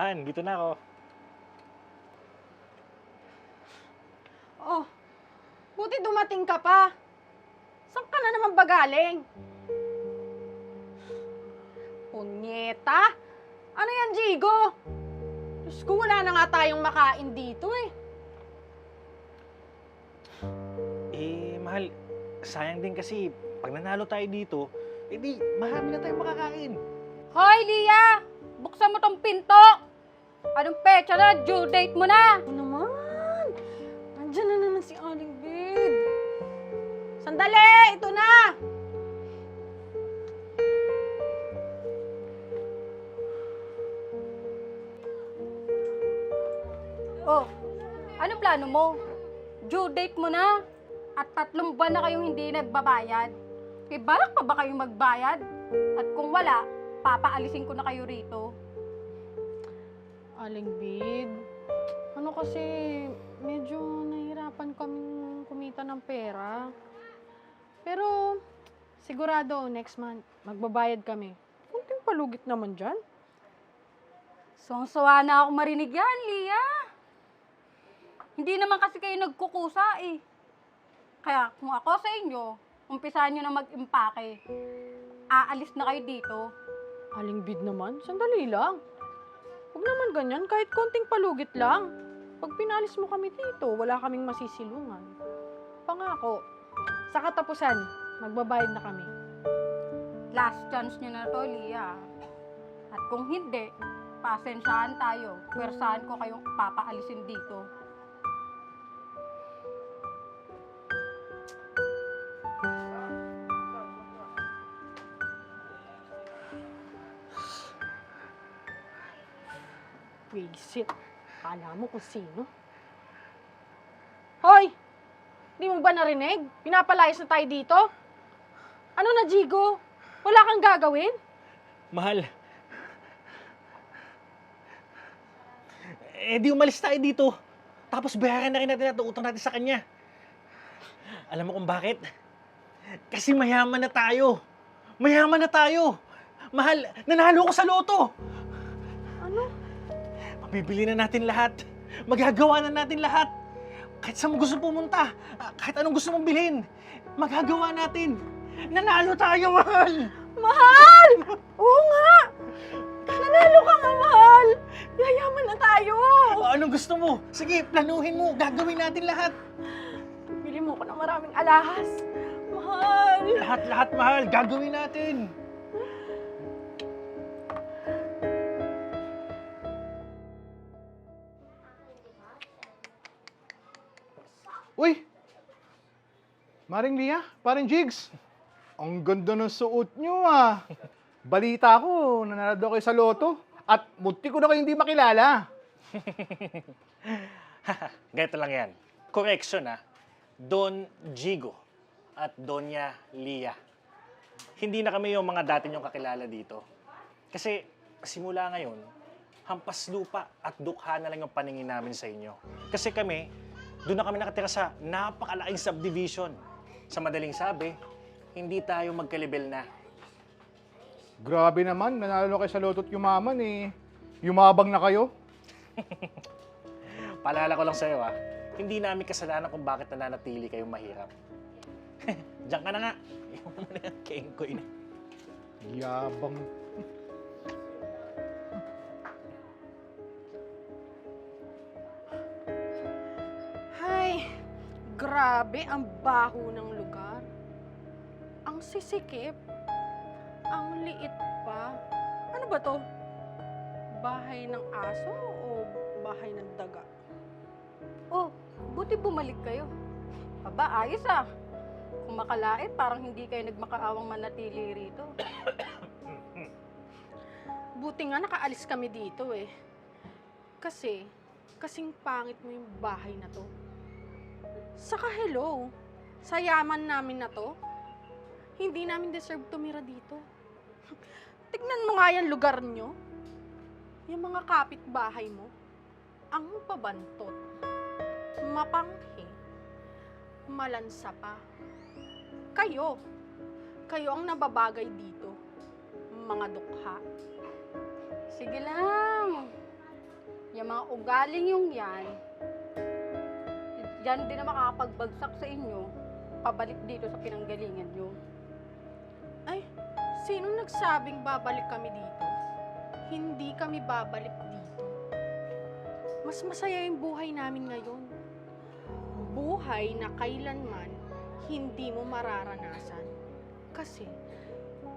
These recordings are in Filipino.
Han, dito na ako. Oh, buti dumating ka pa. Saan ka na naman ba galing? Punyeta? Ano yan, Jigo? Diyos ko, wala na nga tayong makain dito eh. Eh, mahal, sayang din kasi pag nanalo tayo dito, edi marami na tayong makakain. Hoy, Lia! Buksan mo tong pinto! Anong pecha na? Due date mo na! Ano naman? Nandiyan na naman si Aling Bid. Sandali! Ito na! Oh, anong plano mo? Due date mo na. At tatlong buwan na kayong hindi nagbabayad. Eh, balak pa ba kayong magbayad? At kung wala, papaalisin ko na kayo rito. Aling Bid, ano kasi medyo nahirapan kaming kumita ng pera. Pero sigurado next month magbabayad kami. Kunting palugit naman dyan. Songsawa na ako marinig yan, Lia. Hindi naman kasi kayo nagkukusa eh. Kaya kung ako sa inyo, umpisahan nyo na mag-impake. Aalis na kayo dito. Aling Bid naman, sandali lang. Huwag naman ganyan, kahit konting palugit lang. Pag pinalis mo kami dito, wala kaming masisilungan. Pangako, sa katapusan, magbabayad na kami. Last chance nyo na to, Lia. At kung hindi, pasensyahan tayo. Pwersahan ko kayong papaalisin dito. Wisit. Kala mo kung sino? Hoy! Di mo ba narinig? Pinapalayas na tayo dito? Ano na, Jigo? Wala kang gagawin? Mahal. Eh, di umalis tayo dito. Tapos bayaran na rin natin at utang natin sa kanya. Alam mo kung bakit? Kasi mayaman na tayo. Mayaman na tayo. Mahal, nanalo ko sa loto. Mabibili na natin lahat. Magagawa na natin lahat. Kahit saan mo gusto pumunta, ah, kahit anong gusto mong bilhin, magagawa natin. Nanalo tayo, mahal! Mahal! Oo nga! Nanalo ka nga, mahal! Yayaman na tayo! O, anong gusto mo? Sige, planuhin mo. Gagawin natin lahat. Bili mo ko ng maraming alahas. Mahal! Lahat-lahat, mahal. Gagawin natin. Uy! Maring Lia, paring Jigs. Ang ganda ng suot nyo ah. Balita ko, nanalo kayo sa loto. At munti ko na kayo hindi makilala. Ganito lang yan. Correction ah. Don Jigo at Donya Lia. Hindi na kami yung mga dati nyong kakilala dito. Kasi simula ngayon, hampas lupa at dukha na lang yung paningin namin sa inyo. Kasi kami, doon na kami nakatira sa napakalaking subdivision. Sa madaling sabi, hindi tayo magkalibel na. Grabe naman, nanalo kayo sa loto at yumaman eh. Yumabang na kayo. Paalala ko lang sa'yo ah, hindi namin kasalanan kung bakit nananatili kayong mahirap. Diyan ka na nga. Iwan mo na yan, kengkoy na. Yabang. Grabe ang baho ng lugar. Ang sisikip. Ang liit pa. Ano ba to? Bahay ng aso o bahay ng daga? Oh, buti bumalik kayo. Aba, ayos ah. Kung makalait, parang hindi kayo nagmakaawang manatili rito. Buti nga nakaalis kami dito eh. Kasi, kasing pangit mo yung bahay na to. Saka hello, sa yaman namin na to, hindi namin deserve tumira dito. Tignan mo nga yung lugar nyo. Yung mga kapitbahay mo, ang pabantot, mapanghi, malansa pa. Kayo, kayo ang nababagay dito, mga dukha. Sige lang. mga ugaling yung yan, yan din na makakapagbagsak sa inyo, pabalik dito sa pinanggalingan nyo. Ay, sino nagsabing babalik kami dito? Hindi kami babalik dito. Mas masaya yung buhay namin ngayon. Buhay na kailanman hindi mo mararanasan. Kasi,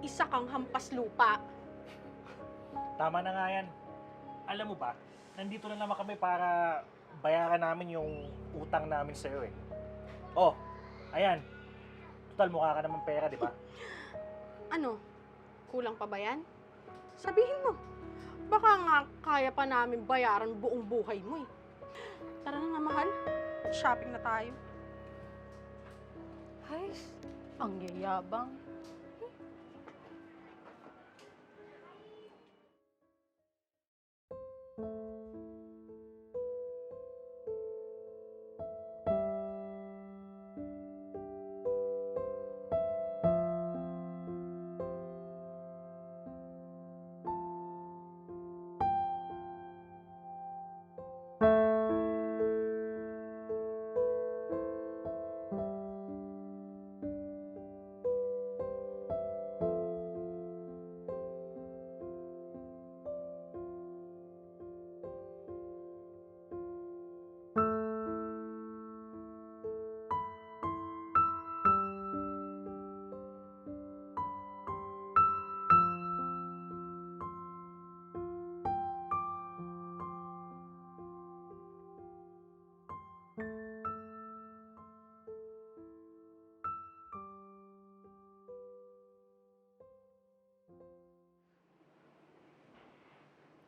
isa kang hampas lupa. Tama na nga yan. Alam mo ba, nandito na naman kami para bayaran namin yung utang namin sa'yo eh. Oh, ayan. Total, mukha ka naman pera, di ba? Ano? Kulang pa ba yan? Sabihin mo. Baka nga kaya pa namin bayaran buong buhay mo eh. Tara na nga, mahal. Shopping na tayo. Ay, ang yayabang.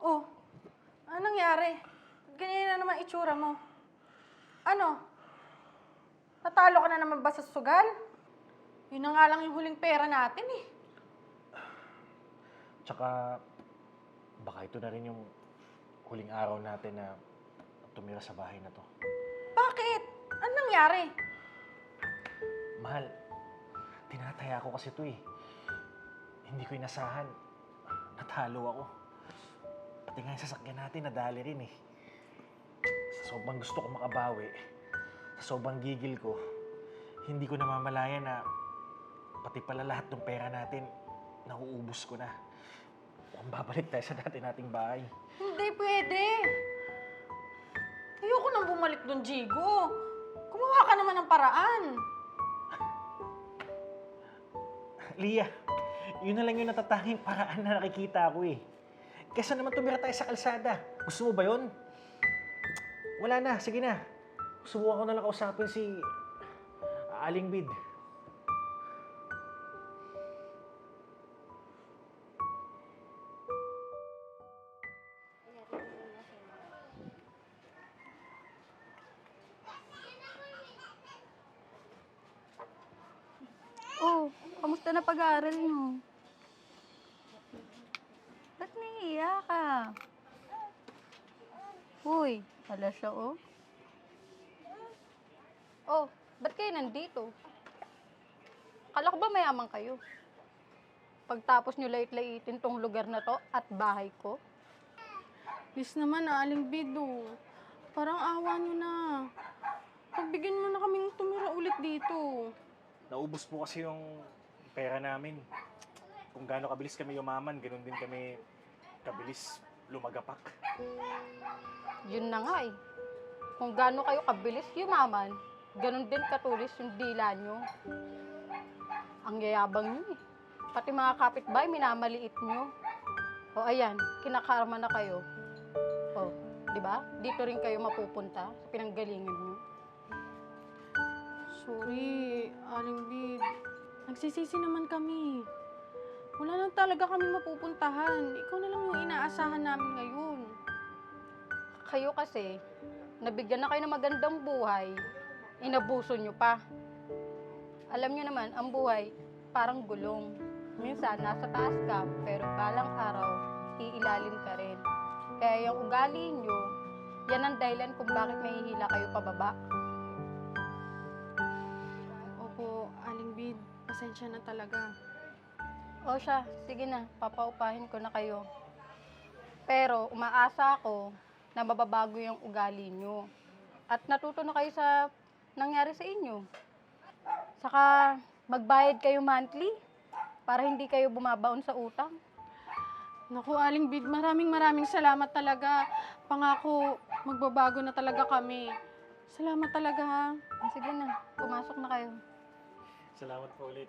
Oh, anong nangyari? Ganyan na naman itsura mo. Ano? Natalo ka na naman ba sa sugal? Yun na nga lang yung huling pera natin eh. Tsaka, baka ito na rin yung huling araw natin na tumira sa bahay na to. Bakit? Anong nangyari? Mahal, tinataya ko kasi to eh. Hindi ko inasahan. Natalo ako. Pati nga yung sasakyan natin, nadali rin eh. Sa sobrang gusto ko makabawi, sa sobrang gigil ko, hindi ko namamalayan na pati pala lahat ng pera natin, nauubos ko na. Mukhang babalik tayo sa dati nating bahay. Hindi pwede. Ayoko nang bumalik doon, Jigo. Kumuha ka naman ng paraan. Lia, yun na lang yung natatanging paraan na nakikita ko eh. Kesa naman tumira tayo sa kalsada. Gusto mo ba yun? Wala na, sige na. Subukan ko na lang kausapin si Aling Bid. Oh, kamusta na pag-aaral mo? Nahiya ka? Uy, wala siya oh. Oh, ba't kayo nandito? Kala ko ba mayaman kayo? Pagtapos nyo lait-laitin tong lugar na to at bahay ko? Please naman, Aling Bido. Parang awa nyo na. Pagbigyan mo na kaming tumira ulit dito. Naubos po kasi yung pera namin. Kung gaano kabilis kami yumaman, ganun din kami kabilis lumagapak. Yun na nga eh. Kung gaano kayo kabilis yumaman, ganun din katulis yung dila nyo. Ang yayabang nyo eh. Pati mga kapitbahay, minamaliit nyo. O ayan, kinakarma na kayo. O, di ba? Dito rin kayo mapupunta sa pinanggalingan nyo. Sorry, Aling Bid. Nagsisisi naman kami. Wala na talaga kami mapupuntahan. Ikaw na lang yung inaasahan namin ngayon. Kayo kasi, nabigyan na kayo ng magandang buhay, inabuso nyo pa. Alam nyo naman, ang buhay, parang gulong. Minsan, nasa taas ka, pero balang araw, iilalim ka rin. Kaya yung ugali nyo, yan ang dahilan kung bakit mahihila kayo pababa. Opo, Aling Bid. Pasensya na talaga. O siya, sige na, papaupahin ko na kayo. Pero umaasa ako na mababago yung ugali nyo. At natuto na kayo sa nangyari sa inyo. Saka magbayad kayo monthly para hindi kayo bumabaon sa utang. Naku, Aling Bid, maraming maraming salamat talaga. Pangako, magbabago na talaga kami. Salamat talaga ha. Sige na, pumasok na kayo. Salamat po ulit.